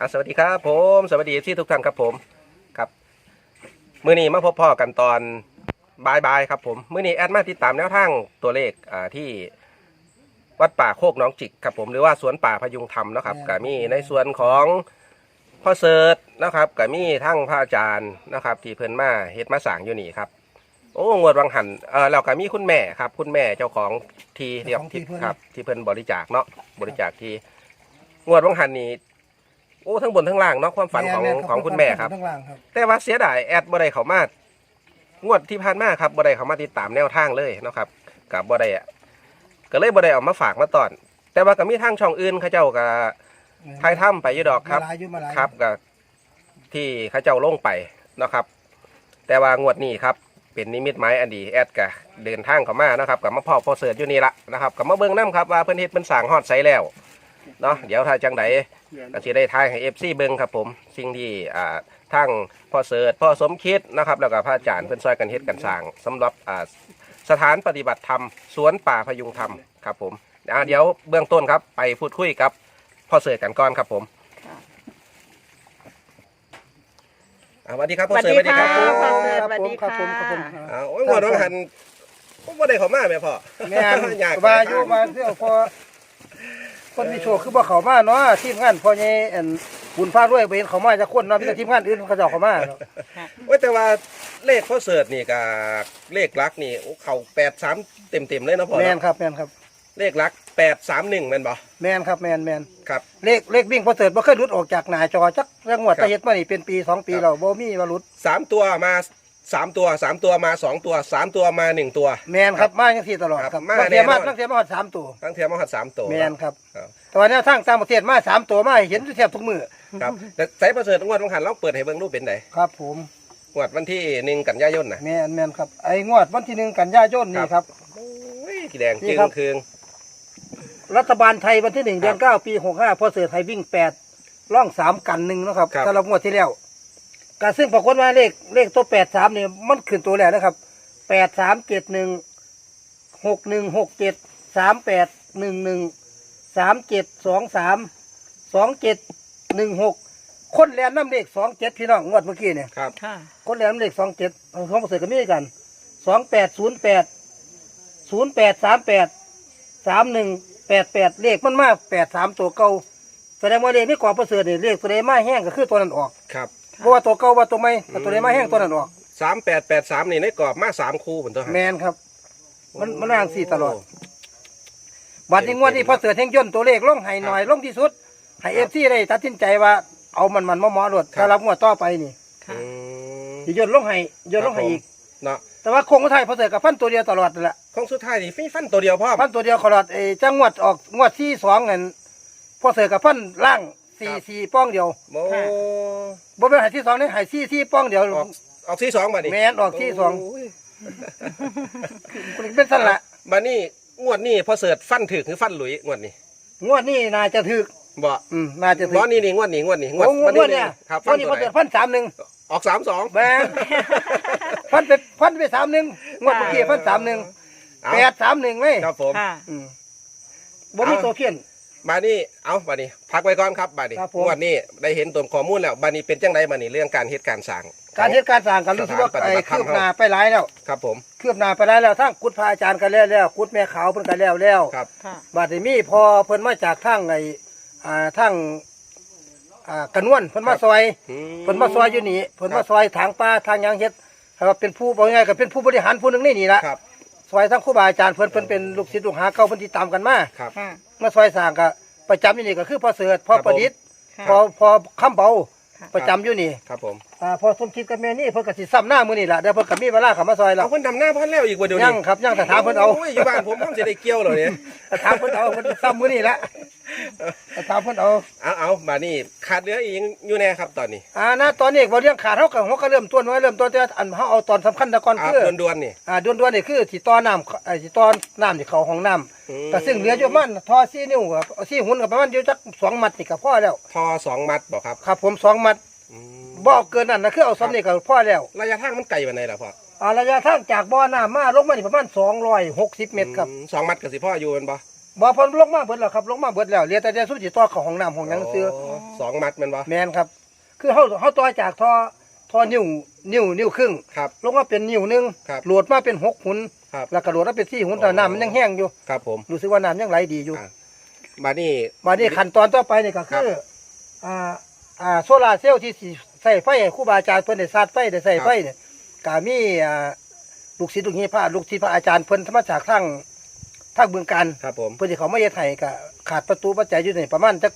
อะสวัสดีครับผม สวัสดีที่ทุกท่านครับผมครับมื้อนี้มาพบพ่อกันตอนบายบายครับผมมื้อนี้แอดมาติดตามแนวทางตัวเลขอ่าที่วัดป่าโคกหน้องจิกครับผมหรือว่าสวนป่าพยุงธรรมเนาะครับก็มีในส่วนของพ่อเสิร์ชนะครับก็มีทั้งพระอาจารย์นะครับ ที่เพิ่นมาเฮ็ดมาสร้างอยู่นี่ครับ โอ้งวดวังหันเออแล้วก็มีคุณแม่ครับ คุณแม่เจ้าของทีเรียกเจ้าของที่ที่เพิ่นครับ ที่เพิ่นบริจาคเนาะบริจาคที่งวดวังหันนี่โอ้ทั้งบนทั้งล่างเนาะความฝันของแม่นของคุณแม่ครับ ทั้งล่างครับ แต่ว่าเสียดายแอดบ่ได้เขามางวดที่ผ่านมาครับบ่ได้เขามาติดตามแนวทางเลยเนาะครับกับบ่ได้อะก็เลยบ่ได้เอามาฝากมาตอน แต่ว่าก็มีทางช่องอื่นเขาเจ้าก็ทายถ้ำไปอยู่ดอกครับ มาหลายอยู่มาหลายครับกับที่เขาเจ้าลงไปเนาะครับ แต่ว่างวดนี้ครับ เป็นนิมิตหมายอันดีแอดกะเดินทางเข้ามานะครับกับมาพ่อพ่อเสิร์ชอยู่นี่ละนะครับกับมาเบิ่งน้ำครับว่าเพิ่นเฮ็ดเป็นสร้างฮอดไซแล้วเนาะเดี๋ยวถ้าจังได ก็สิได้ทายให้ FC เบิ่งครับผม สิ่งที่อ่าทั้งพ่อเสิร์ชพ่อสมคิดนะครับ แล้วก็พระอาจารย์เพิ่นช่วยกันเฮ็ดกันสร้างสำหรับอ่าสถานปฏิบัติธรรม สวนป่าพยุงธรรมครับผมอ่าเดี๋ยวเบื้องต้นครับ ไปพูดคุยกับพ่อเสิร์ชกันก่อนครับผมอ่าสวัสดีครับพ่อเสือสวัสดีค่ะผมพ่อเสือครับผมครับผมครับผม อ่าโอ้ยว่าน้องหันผมว่าได้เขามาแม่พ่อแม่นอยากว่าอยู่มาเที่ยวพอ คนมีโชคคือบ่เข้ามาเนาะทีมงานพ่อใหญ่อันบุญฟ้าด้วยไปเห็นเขามาจากคนเนาะมีแต่ทีมงานอื่นเขาเจ้าเข้ามาเนาะโอ้ยแต่ว่าเลขพ่อเสือนี่กับเลขลักนี่โอ้เขาแปดสามเต็มเต็มๆเลยเนาะพ่อแม่นเนาะครับแม่นครับ เลขลักแปดสามหนึ่งแม่นบ่แม่นครับแม่นแม่นครับ เลขเลขวิ่งพอเสิร์ชบ่เคยหลุดออกจากหน้าจอจักจังหวัดครับตะเฮ็ดมานี่เป็นปีสองปีแล้วบ่มีว่าหลุดสามตัวมา สามตัวสามตัวมาสองตัวสามตัวมาหนึ่งตัว แม่นครับมาจังซี่ตลอดครับครับมาบางเทียแน่นมาอนบางเทียมาฮอดสามตัวตั้งเทียมมาหัดสามตัวแม่นครับครับแต่ว่าแนวทางต่างประเทศมาสามตัวมาให้เห็นอยู่แทบทุกมื้อครับแต่ใส่พ่อเสืองวดวังหันเราเปิดให้เบิ่งรูปเป็นไดครับผม งวดวันที่หนึ่งกันยายนน่ะแม่นแม่นครับไอ้งวดวันที่หนึ่งกันยายนนี่ครับ โอ้ยกี่แดงนี่จึงครับคืงรัฐบาลไทยวันที่หนึ่งครับเดือนเก้าปีหกห้าพอเสือไทยวิ่งแปดล่องสามกันหนึ่งนะครับครับ สำหรับงวดที่แล้ว การซึ่งปรากฏว่าเลขเลขตัวแปดสามเนี่ยมันขึ้นตัวแล้วนะครับแปดสามเจ็ดหนึ่งหกหนึ่งหกเจ็ดสามแปดหนึ่งหนึ่งสามเจ็ดสองสามสองเจ็ดหนึ่งหกคนแลนน้ำเลขสองเจ็ดพี่น้องงวดเมื่อกี้เนี่ยครับ ค่ะ คนแหลมเลขสองเจ็ดสองเปอร์เซ็นต์ก็มีด้วยกันสองแปดศูนย์แปดศูนย์แปดสามแปดสามหนึ่งแปดแปดเลขมันมาแปดสามตัวเก่าแสดงว่าเลขนี่กว่าเปอร์เซ็นต์นี่เลขตัวใดมาแห้งก็คือตัวนั้นออกครับ เพราะว่าตัวเก่าว่าตัวไม่แต่ตัวใดมาแห้งตัวนั้นออกสามแปดแปดสามนี่ในกรอบมาสามคู่ผมตัวหันแมนครับ มันมันอ่างสี่ตลอด บัดนี้งวดนี้พอเสือเท่งย่นตัวเลขลงให้หน่อยลงที่สุด ให้เอฟซีได้ตัดสินใจว่าเอามันมันมาหมอรดสำหรับงวดต่อไปนี่ค่ะอืมสิย่นลงให้ย่นลงให้อีก เนาะแต่ว่าคงไทยพอเสือกับฟันตัวเดียวตลอดนั่นแหละของสุดท้ายนี่ฟีฟันตัวเดียวพ่อพันตัวเดียวขลอดเออจังงวดออกงวดที่สองเงินพอเสือกับพันล่าง สี่สี่ป้องเดียวโมบ่เป็นใหายที่สองนี่ใหายสี่สี่ป้องเดียวออกออกที่สองมาดิแมนออกที่สองโยเป็นสั้นละมานี่งวดนี่พอเสิร์ตฟันถึกหรือฟันหลุยงวดนี้งวดนี้น่าจะถึกบ่อืมน่าจะถึบ่กนี่นี่งวดนี้งวดนี้งวดโอ้งวดวัเนี่ยครับงฟัวนดนี้ตัพวอไหนเสือพันสามหนึ่งออกสามสองแมนพันไปพันไปสามหนึ่งงวดเมื่อกี้พันสามหนึ่งเอาแปดสามหนึ่งเลยครับผมค่ะอืมบ่มีตัวเพี้ยน มานี่เอาบานี้พักไว้ก่อนครับบานี้ครับผม งวดนี้ได้เห็นตัวข้อมูลแล้วบานี้เป็นจังไดบานี้เรื่องการเหตุการณ์สร้าง การเหตุการณ์สร้างกันรู้สึกว่าสถานปฏิไอ้บัติธรรมคืบหน้าไปหลายแล้วครับผมคืบหน้าไปหลายแล้วทั้งกุดพระอาจารย์กันแล้วแล้วกุดแม่ขาวเพิ่นกันแล้วแล้วครับ ค่ะบาดนี้มีพอเพิ่นมาจากทางไอ้อ่าทางอ่ากระนวนเพิ่นมาซอยอื เพิ่นมาซอยอยู่นี่เพิ่นมาซอยทางป่าทางหยังเฮ็ดให้ว่าเป็นผู้บ่ง่ายก็เป็นผู้บริหารผู้หนึงนี่นี่ละครับซอยทั้งครูบาอาจารย์เพิ่นเพิ่นเป็นลูกศิษย์ลูกหาเก่าเพิ่นติดตามกันมา ครับ ค่ะ มาซอยสร้างก็ประจำอยู่นี่ก็คือพ่อเสิร์ชพ่อครับผมประดิษฐ์ค่ะพอพอคำเบาค่ะ ประจำอยู่นี่ครับผมอ่าพอสมคิดกับแม่นี่เพิ่นก็สิซ้ำหน้ามื้อนี่ล่ะเดี๋ยวเพิ่นก็มีเวลาเข้ามาซอยแล้เอาวเพิ่นดำหน้าพันแล้วอีกว่าเดี๋ยวนี้ยังครับยังแต่ถามเพิ่นเอาโยอยู่บ้านผมผมจะได้เกี่ยวเหรอเนี่ย แต่ถามเพิ่นเอาเพิ่นซ้ำมื้อนี่ละ แต่ถามเพิ่นเอาเอาเอาบานี่ขาดเหลืออีกอยู่แน่ครับตอนนี้อ่านะตอนนี้บ่เรื่องขาดเฮาก็เฮาก็เริ่มต้นไว้เริ่มต้นแต่อันเฮาเอาตอนสำคัญแต่ก่อนอ่าคือด่วนๆนี่ อ่าด่วนๆนี่คือสิต่อน้ำไอ้สิต่อน้ำที่เข้าห้องน้ำอืม ก็ซึ่งเหลืออยู่ประมันทอ4นิ้วกับ4หุ่นก็ประมาณอยู่จักสองมัดนี่ก็พอแล้ว พอสองมัดบอกครับครับผมสองมัดอืมบ่เกินนั้นนะคือเอาซ้ำนี่ก็พอแล้วระยะทางมันไกลปานไหนล่ะพ่ออ่าระยะทางจากบ่อน้ำมาลงมานี่ประมาณ260 เมตรครับอืมสองมัดกับสิพ่ออยู่แมันบ่ บ่เพิ่นลงมาเบิดแล้วครับลงมาเบิดแล้วเหลือแต่เดี๋ยวสุดสิต่อเข้าห้องน้ำห้องหยังซื้อสองมัดแมันบ่แม่นครับ คือเฮาเฮาต่อจากท่อท่อนิ้วนิ้วนิ้วครึ่ง ครับ ลงมาเป็นนิ้วหนึงครับโหลดมาเป็นหกหุนครับ แล้วก็โหลดมาเป็นสี่หุนแต่น้ำมันยังแห้งอยู่ ครับผม รู้สึกว่าน้ำยังไหลดีอยู่ อะ มานี่ มานี่ขั้นตอนต่อไปนี่ก็ครัคืบออ่าอ่าโซลาร์เซลล์ที่สิใส่ไฟให้ครูบาอาจารย์เพิ่นได้สาดไฟได้ใส่ไฟเนี่ยก็มีอ่าลูกศิษย์ลูกหาพระลูกศิษย์พระอาจารย์เพิ่นมาจากทาง ทางเบืองการครับผม เพิ่นสิเขามาเฮ็ดให้ก็ขาดประตูปัจจัยอยู่นี่ประมาณจัก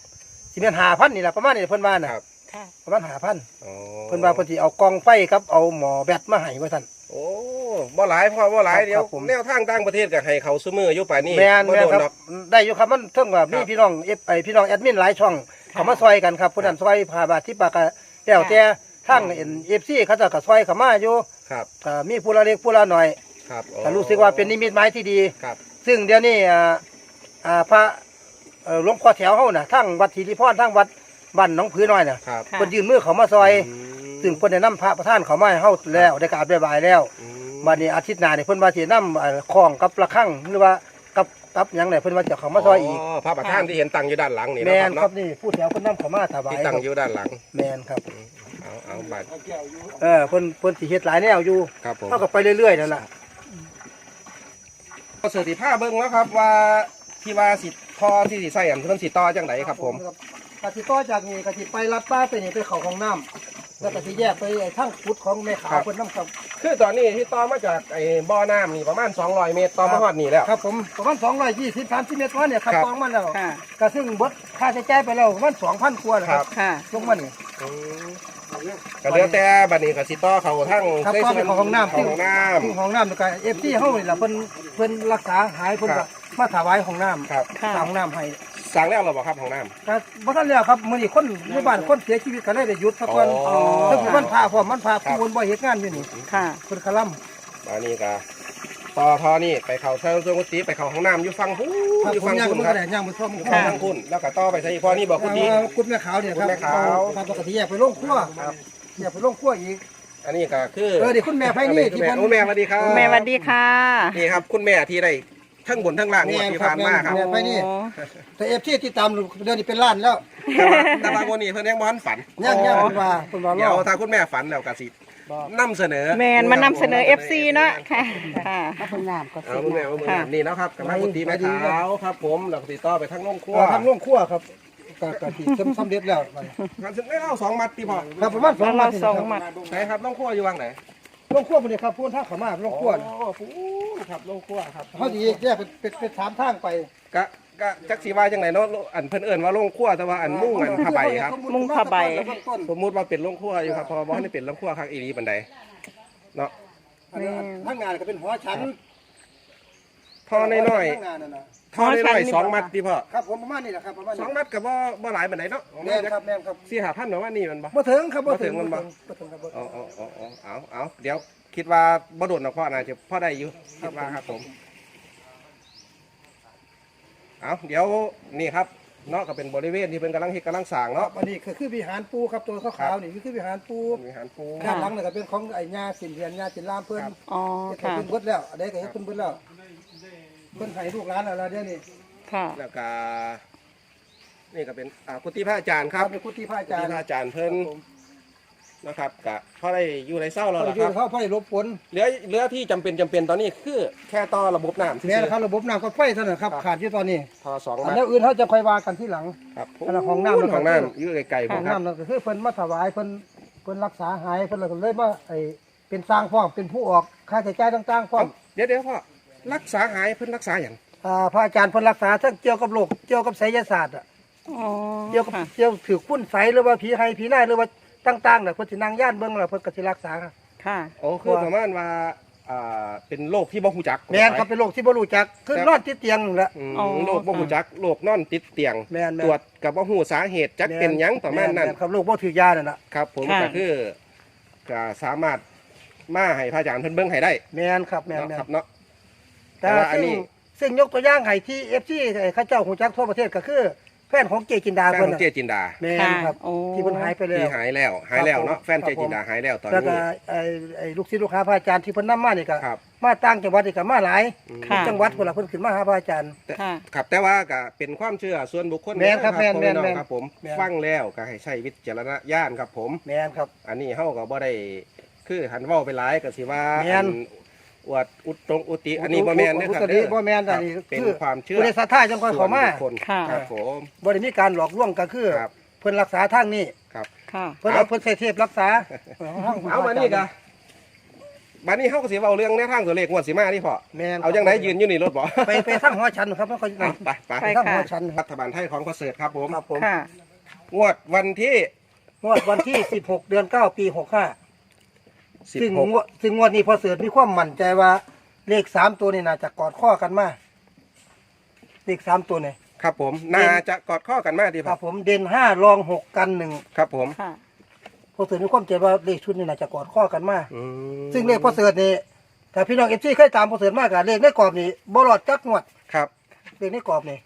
สิแม่น5,000นี่ล่ะประมาณนี้เพิ่นว่าน่ะครับ ค่ะ ประมาณ5,000อ๋อเพิ่นว่าเพิ่นสิเอากองไฟครับเอาหมอแบตมาให้ว่าซั่นโอ้บ่หลายพ่อบ่หลายครับเดี๋ยวครับผม แนวทางต่างประเทศก็ให้เขาซุมืออยู่ป่านนี้แม่นบ่แม่นโดนครับ ดอก ได้อยู่ครับมันเทิงว่ามีครับพี่น้องเอฟไอพี่น้องแอดมินหลายช่องเขามาซอยกันครับผู้นั้นซอยผ่าบาทที่ปากกะแล้วแต่ทางเอ็นเอฟซีเขาเจะก็ซอยเขามาอยู่ครับ ก็มีผู้ละเล็กผู้ละหน่อยครับก็รู้สึกว่าเป็นนิมิตหมายที่ดี ครับ ซึ่งเดี๋ยวนี้อ่าอ่าพระเอ่อหลวงพ่อแถวเฮาน่ะทั้งวัดธีริพรทั้งวัดบ้านหนองผือน้อยน่ะครับค่ะ เพิ่นยื่นมือเขามาซอย อืมซึ่งเพิ่นได้นำพระประธานเขามาให้เฮาแล้วได้กราบได้บายแล้วอืมบัดนี้อาทิตย์หน้านี่เพิ่นว่าสินำของกับระฆังหรือว่ากับกับหยังเนี่ยเพิ่นว่าจะเขามาซอยอีกพระประธานที่เห็นตั้งอยู่ด้านหลังนี่แมเนาะนคครัรับบนี่ผู้แถวเพิ่นนำเขามาถวายที่ตั้งอยู่ด้านหลังแมนครับ เอาเอาบัตรเออเพิ่นเพิ่นสิเฮ็ดหลายแนวอยู่ครับผม เฮาก็ไปเรื่อยๆนั่นล่ะ เสถิภาพเบิ่งแล้วครับ ว่าที่ว่าสิท่อที่สิใส่อันเพิ่นสิต่อจังไดครับ ผมกสิต่อจากนี้กสิไปลัดป้าไปนี่ไปเข้าห้องน้ำแล้วก็สิแยกไปไอ้ทางขุดของแม่ขาวเพิ่นนำครับคือตอนนี้ที่ต่อมาจากไอ้บ่อน้ำนี่ประมาณ 200 เมตรต่อมาฮอดนี่แล้วครับผมประมาณ220 30เมตรว่าเนี่ยครับครับกองมันแล้วค่ะ ก็ซึ่งเบิดค่าใช้จ่ายไปแล้วประมาณ2,000กว่านะคครัรับบค่ะลงมานี่อืม ก็เหลือแต่บัดนี้ก็สิต่อเข้าทั้งครับต่อไปเข้าห้องน้ำเข้าห้องน้ซึ่งห้องน้ำแล้วก็ FT เฮานี่ล่ะเพิ่นเพิ่นรักษาหายเพิ่นครัก็บมาถวายห้องน้ำำครับค่ะ สร้างห้องน้ำให้สั่งแล้วเหราบ่ครับห้องน้ำ ก็บ่ทันแล้วครับมื้อนี้คนในบ้านคนเสียชีวิตก็เลยได้หยุดสักวันอ๋อ ซึ่งเป็นวันพระพร้อมวันพระครับผู้คนบ่เฮ็ดงานอยู่นี่ค่ะ เพิ่นคลัมอันนี้ก็ ต่อทอนี่ไปเข้าเชิงส่วนกุฏิไปเข้าห้องน้ำอยู่ฝั่งพู้ครับอยู่ผมฝั่งย่างคุณมันคก็รับได้ย่างมันซ่อมมันอยู่ก็ฝั่งทางคุณแล้วก็ต่อไปใส่พอนี่บอกกุฏิเอากุดแม่ขาวเนี่ยครับกุดแม่ขาวเอาปกติแยกไปโรงครัวครับแยกไปโรงครัวอีกอันนี้ก็คือเออเดี๋ยวคุณแม่ไผนี่ที่แม่เพิ่นโอ้แม่สวัสดีครับแม่สวัสดีค่ะนี่ครับคุณแม่ที่ได้ทั้งบนทั้งล่างงวดที่ผ่านมาครับแม่ไปนี่โอ้แต่ FT ที่ตามเดือนนี้เป็นล้านแล้วแต่ว่าแต่ว่าวันนี้เพิ่นยังบ่ทันฝันย่างย่างเพิ่นว่าเพิ่นว่าเดี๋ยวรอถ้าคุณแม่ฝันแล้วก็สิ นำเสนอแมนมานำเสนอ FC เนาะค่ะค่ะเอาเพิ่นน้ำก็เอาสิคุณแม่เอามือค่ะ นี่นะครับกำลังกุฏิแม่ขาวครับ ผมแล้วก็ติดต่อไปทั้งโรงครัวเออทางโรงครัวครับก็ก็ที่สำสำเร็จแล้วบัดนี้มันถึงได้เล่าสองมัดพี่พ่อครับประมาณแล้วเรา2สองหมัดไหนครับโรงครัวอยู่วางไหนโรงครัวพุ่นนี่ครับพุ่นทางเข้ามาโรงครัวน่ะโอ้ฟูครับโรงครัวครับเฮาสิแยกเป็นเป็นเป็นสามทางไปกะ กะจักสีว่าจังไหนเนาะอันเพิ่นเอิ้นว่าโรงครัวแต่ว่าอันมุ่งอันผ้าใบครับ มุงผ้าใบ สมมุติว่าเป็นโรงครัวอยู่ครับเพอบ่ให้เป็นโรงครัวครับอีรีบันไดเนาะอันนี้ทางงานก็เป็นหอชั้นท่อน้อยทางงานนั่นน่ะๆท่อน้อยๆสองมัดพี่พ่อครับผมประมาณนี้แหละครับประมาณสนี้องมัดกับบ่บ่หลายบันไดเนาะแม่นครับแม่นครับสี่หาพันหรือว่านี่มันบ่บ่ถึงครับบ่ถึงบ่ถึงมันบ่บ่ถึงครับบ่ถึเอางเอาเอาเอาเอาเอาเดี๋ยวคิดว่าบ่โดนหรอกพ่อน่าจะพ่อได้อยู่คิดว่าครับผม เอาเดี๋ยวนี่ครับเนาะก็เป็นบริเวณที่เป็นกำลังเฮ็ดกำลังสร้างครัเนาะบอันนี้คือคือวิหารปูครับตัวขาวๆนี่คือวิหารปูมีอาหารปูด้านหลังนี่ก็เป็นของไอ้ญาสินเรียนญาสินลามเพิ่นครับอ๋อเฮ็ดให้ค่ะ เพิ่นเบิดแล้วอันใดก็เฮ็ดเพิ่นเบิดแล้วเพิ่นให้ลูกหลานอะไรเดี๋ยวนี้ค่ะ แล้วก็นี่ก็เป็นอ่ากุฏิพระอาจารย์ครับในกุฏิพระอากุจารฏิย์พระอาจารย์เพิ่นผม นะครับกะพอได้อยู่ในเศร้าแล้วเราล่ะอคยู่รับเขาพอได้รบกวนเหลือเหลือที่จำเป็นจำเป็นตอนนี้คือแค่ต่อระบบน้ำที่แม่นครับระบบน้ำก็ไฟเท่านั้นครับขาดอยู่ตอนนี้ทอสองอันมัดแล้วอื่นเขาจะค่อยว่ากันที่หลัง ครับอันนั้นของน้ำ ของน้ำอยู่ไกลๆขผอมงครับ น้ำนั่นก็คือเพิ่นมาถวายเพิ่นเพิ่นรักษาหายเพิ่นก็เลยมาไอ้เป็นสร้างพร้อมเป็นผู้ออกค่าใช้จ่ายต่างๆพร้อมเดี๋ยวเดี๋ยวพ่อรักษาหายเพิ่นรักษาอย่างอ่าพระอาจารย์เพิ่นรักษาทั้งเกี่ยวกับโรคเกี่ยวกับไสยศาสตร์อะอ๋อเกี่ยวกับค่ะ เกี่ยวถือคุ้นไสหรือว่าผีไห้ผีหน้ายหรือว่า ต่างๆน่ะเพิ่นสินั่งย่านเบิ่งแล้วเพิ่นก็สิรักษาค่ะโอ้คือประมาณว่าอ่าเป็นโรคที่บ่ฮู้จักแม่นครับเป็นโรคที่บ่รู้จักคือนอนติดเตียงนั่นแหละ อืมอ๋อ โรคบ่ฮู้จักโรคนอนติดเตียง แม่นๆ ตรวจกับบ่ฮู้สาเหตุจักเป็นหยังประมาณนั้น แครับโรคบ่ถือยานั่นน่ะครับ ผมค่ะ ก็คือก็สามารถมาให้พระอาจารย์เพิ่นเบิ่งให้ได้แม่นครับแม่นเนาะแม่นครับเนาะ แต่แต่ว่าอันซึ่งนี้ ซึ่งยกตัวอย่างให้ที่ FC ข้าเจ้าฮู้จักทั่วประเทศก็คือแฟนของเจจินดาแฟนเพิ่ขนองน่ะเจจินดาแม่นครับโอ้ ที่เพิ่นหายไปแล้ที่วหายแล้วหายแล้วเนาะครับผมแฟนเจจินดาหายแล้วตอนแล้วก็นี้ ไอ้ไอ้ลูกศิษย์ลูกหาพระอาจารย์ที่เพิ่นนํมานี่ก็ครับ มาต่างจังหวัดนี่ก็มาหลายค่ะ จังหวัดพุ่นล่ะเพิ่นขึ้นมาหาพระอาจารย์ แต่ค่ะ ครับแต่ว่าก็เป็นความเชื่อส่วนบุคคลแม่นครับะแม่นพ่อพี่องแม่นครับผมแม่น ฟังแล้วก็ให้ใช้วิจารณญาณครับผม แม่นครับ อันนี้เฮาก็บ่ได้คือหันเว้าไปหลายก็สิว่าแม่น อั อวดอุตรงอุติ อันนี้บ่แม่นเด้อครับอุตริบ่แม่นอันนี้ครับเป็นคือความเชื่อผู้ใดศรัทธาจังค่อยเข้ามาส่วนบุคคลค่ะครับผมบ่ได้มีการหลอกลวงก็คือครับเพิ่นรักษาทางนี้ครับค่ะเพิ่นเอาเพิ่นใส่เทพรักษาเอามานี่กะบัดนี้เฮาก็สิเว้าเรื่องแนวทางตัวเลขงวดสิมานี่พอแม่นเอาจังไดยืนอยู่นี่รถบ่ไปไปทางหอชันครับมันก็อะไปไปไปทางหอชันครัรับฐบาลไทยของประเสริฐครับผมครับผมค่ะงวดวันที่งวดวันที่ 16 เดือน 9 ปี 65 ซึ่งง16วดซึ่งงวดนี้พอเสือมีความมั่นใจว่า เลข3ตัวนี่น่าจะกอดข้อกันมาเลข3ตัวนี่ครับผม น่าจะกอดข้อกันมากดีคครัรับบผมเด่น5รอง6กัน1ครับผมค่ะ พอเสือมีความใจว่าเลขชุดนี้น่าจะกอดข้อกันมาอืมซึ่งเลขพอเสือนี่ถ้าพี่น้องเอฟซีเคยตามพอเสือมากกับเลขในกรอบนี่บ่รอดจักงวดครับ เลขในกรอบนี่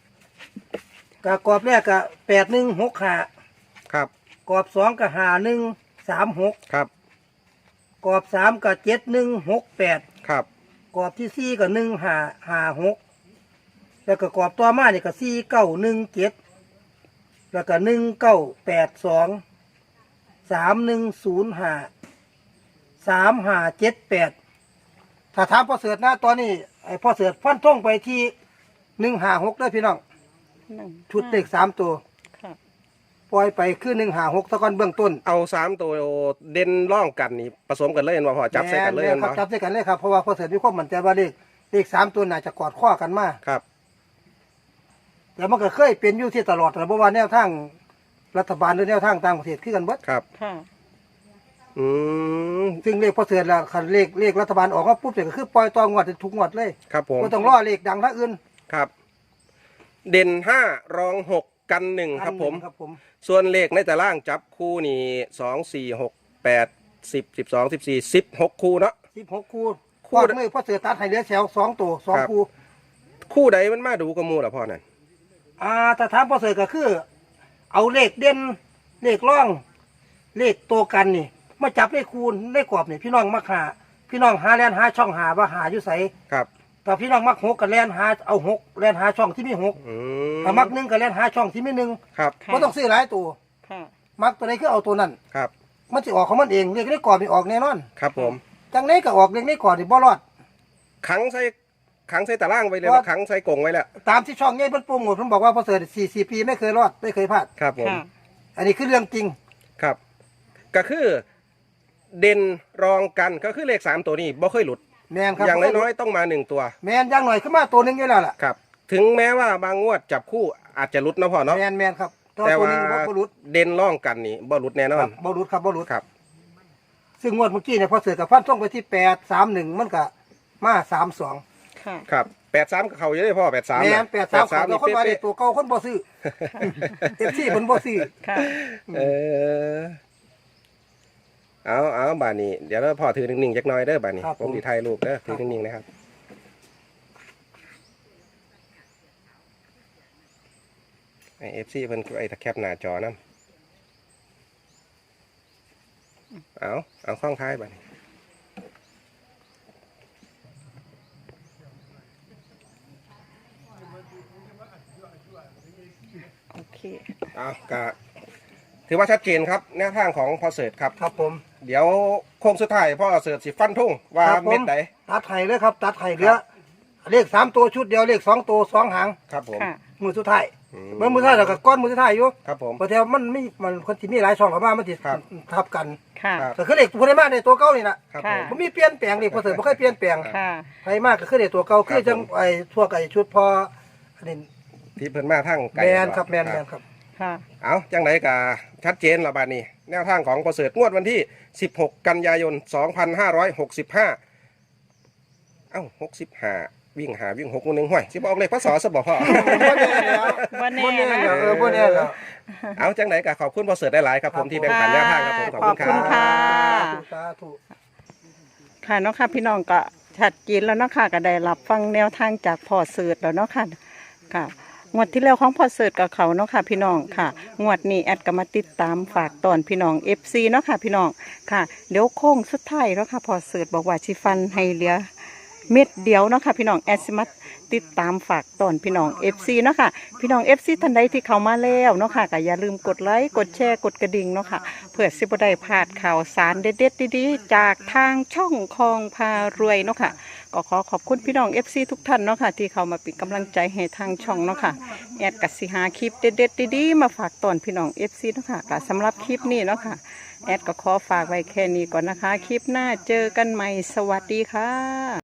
กกรอบแรกก็8165ครับ กรอบสองก็หาหนึ่งสามหกครับ กรอบสามก็เจ็ดหนึ่งหกแปดครับ กรอบที่สี่ก็หนึ่งหาหาหกแล้วก็กรอบต่อมาเนี่ยก็สี่เก้าหนึ่งเจ็ดแล้วก็หนึ่งเก้าแปดสองสามหนึ่งศูนย์หาสามหาเจ็ดแปดถ้าถามพ่อเสือนะตอนนี้ไอ้พ่อเสือฟันท่งไปที่หนึ่งหาหกได้อพี่น้องหนึ่งชุดเลขสามตัวค่ะ ปล่อยไปคือหนึ่งหาหกตะกอนเบื้องต้นเอาสามตัวเด่นร่องกันนี่ผสมกันเลยเห็นบ่พอจับใส่กันเลยแม่เห็นครับบ่จับใส่กันเลยครับเพราะว่าพอเสร็จมีความมั่นใจว่าเลขเลขสามตัวน่าจะกอดข้อกันมาครับแล้วมันก็เคยเป็นอยู่ที่ตลอดแต่เพราะว่าแนวทางรัฐบาลหรือแนวทางต่างประเทศคือกันเบิดครับ ค่ะ อืมซึ่งเลขพอเสร็จแล้วคันเลขเลขรัฐบาลออกมาปุ๊บเนี่ยก็คือปล่อยตัวงวดทุกงวดเลยครับผม ก็ต้องรอเลขดังท่าอื่น ครับ เด่นห้ารองหก กันหนึ่งครับผม ครับผมส่วนเลขในแต่ล่างจับคู่นี่สองสี่หกแปดสิบสิบสองสิบสี่สิบหกคู่เนาะ สิบหกคู่คู่ คู่มือพอเสร็จตัดให้เหลือแถวสองตัวสองครับคู่ คู่ใดมันมาดูกระมูล่ะพ่อนั่นอ่าแต่ถามพอเสร็จก็คือ เอาเลขเด่นเลขร่อง เลขตัวกันนี่ มาจับเลขคูณเลขกรอบนี่พี่น้องมาหา พี่น้องหาแลนหาช่องหาว่าหาอยู่ไสครับ แต่พี่น้องมักหกกับแลนหาเอาหกแลนหาช่องที่มีหกอืมถ้ามักหนึ่งกับแลนหาช่องที่มีหนึ่งครับค่ะ ก็ต้องซื้อหลายตัว ค่ะ มักตัวไหนคือเอาตัวนั้น ครับมันจะออกของมันเองเลขในกรอบนี่ออกแน่นอนครับผม จังไหนก็ออกเลขในกรอบนี่บ่รอด ขังใส่ขังใส่ตารางไว้เลยว่าว่า ขังใส่กรงไว้แล้วตามที่ช่องเงี้ยเพิ่นโปรโมทเพิ่นบอกว่าพอเสิร์ตสี่สี่ปีไม่เคยรอดไม่เคยพลาด ครับผม ค่ะ อันนี้คือเรื่องจริง ครับ ก็คือ เด่นรองกันก็คือเลขสามตัวนี้บ่เคยหลุด แมนครับอย่างน้อยๆต้องมาหนึ่งตัว แมนอย่างหน่อยขึ้นมาตัวหนึงอยู่แล้วล่ะครับ ถึงแม้ว่าบางงวดจับคู่อาจจะหลุดนะพ่อเนาะแมนแมนครับตัวแต่ตัวว่าหนึงบ่บ่รุดเด่นร่องกันนี่บ่หลุดแน่นอคนรับบ่รุดครับบ่รุดครับ ซึ่งงวดเมื่อกี้เนี่ยพอเสิร์ตกับฟันท่งไปที่แปดสามหนึ่งมันก็มาสามสองค่ะ ครับแปดสามกับเขาเยอะเลยพ่อแปดสามแม่นแปดสามของนี่เราคนมาเด็เป๊ะตัวเก่าคนบ่ซื้อเต็มที่เพิ่นบ่ซื้อ ค่ะ ๆเออ เอาเอาบานนี้เดี๋ยวเราพ่อถือนิ่งๆจักหน้อยเด้อบานนี้ครับผม ผมดีไทยรูปเด้อถือนิ่งๆนะครับ ไอเอฟซีเพิ่นไอตะแคบหน้าจอนํเอาเอาข้องท้ายบานนี้โอเค เอาก็ถือว่าชัดเจนครับแนวทางของพอเสิร์ตครับ ครับผม เดี๋ยวโค้งสุดท้ายพ่อเสิร์ตสิฟันทุ่งว่าครับผม เม็ดไหนตัดไห้เลยครับ ตัดไห้เหลือเลขสามตัวชุดเดียวเลขสองตัวสองหางครับผมค่ะ มือสุดท้ายอืมเมื่อมือสุดท้ายเราก็ก้อนมือสุดท้ายอยู่ครับผม เพราะแถวมันไม่มันคนที่มีหลายช่องเข้ามามันติดครับ ทับกันค่ะ ครับแต่คือเลขผู้ใดมาในตัวเก่านี่นะครับผค่ะมมันมีเปลี่ยนแปลงเลขพอเสริมบ่เคยเปลี่ยนแปลงค่ะ ใครมากก็คือเลขตัวเก่าคือจังไอ้ทั่วไก่ชุดพออันนี้ที่เพิ่นมาทั้งไก่แมนครับแมนแมนครับ ค่ะ เอาจังไหนกาชัดเจนและบาดนี้ แนวทางของพอเสิร์ตงวดวันที่ 16 กันยายน 2565 เอ้า65 วิ่งหาวิ่งหกหนึ่งห้วยสิบออกเลขพศสบพ่อ วันบ่นี้แน่นะแล้วเออบ่แน่แล้ว เอาจังไหนกาขอบคุณพอเสิร์ตได้หลายครับผมที่แบ่งปันแนวทางครับผมขอบคุณคขอบคุณรับค่ะ สาธุ ค่ะเนาะค่ะพี่น้องก็ชัดเจนแล้วเนาะค่ะก็ได้รับฟังแนวทางจากพ่อเสือแล้วเนาะค่ะค่ะ งวดที่แล้วของพอเสิร์ตกับเขาเนาะค่ะ พี่น้องค่ะ งวดนี้แอดก็มาติดตามฝากตอนพี่น้องเอฟซีเนาะค่ะ พี่น้องค่ะเดี๋ยวโค้งสุดท้ายแล้วค่ะพอเสิร์ตบอกว่าชิฟันให้เหลือ เม็ดเดียวเนาะค่ะพี่น้องแอดสิมาติดตามฝากตอนพี่น้อง FC เนาะค่ะพี่น้อง FC ท่านใดที่เข้ามาแล้วเนาะค่ะก็อย่าลืมกดไลค์กดแชร์กดกระดิ่งเนาะค่ะเพื่อสิบ่ได้พลาดข่าวสารเด็ดๆดีๆจากทางช่องคองพารวยเนาะค่ะก็ขอขอบคุณพี่น้อง FC ทุกท่านเนาะค่ะที่เข้ามาเป็นกำลังใจให้ทางช่องเนาะค่ะแอดกัสิหาคลิปเด็ดๆดีๆมาฝากตอนพี่น้อง FC เนาะค่ะก็สำหรับคลิปนี้เนาะค่ะแอดก็ขอฝากไว้แค่นี้ก่อนนะคะ คลิปหน้าเจอกันใหม่สวัสดีค่ะ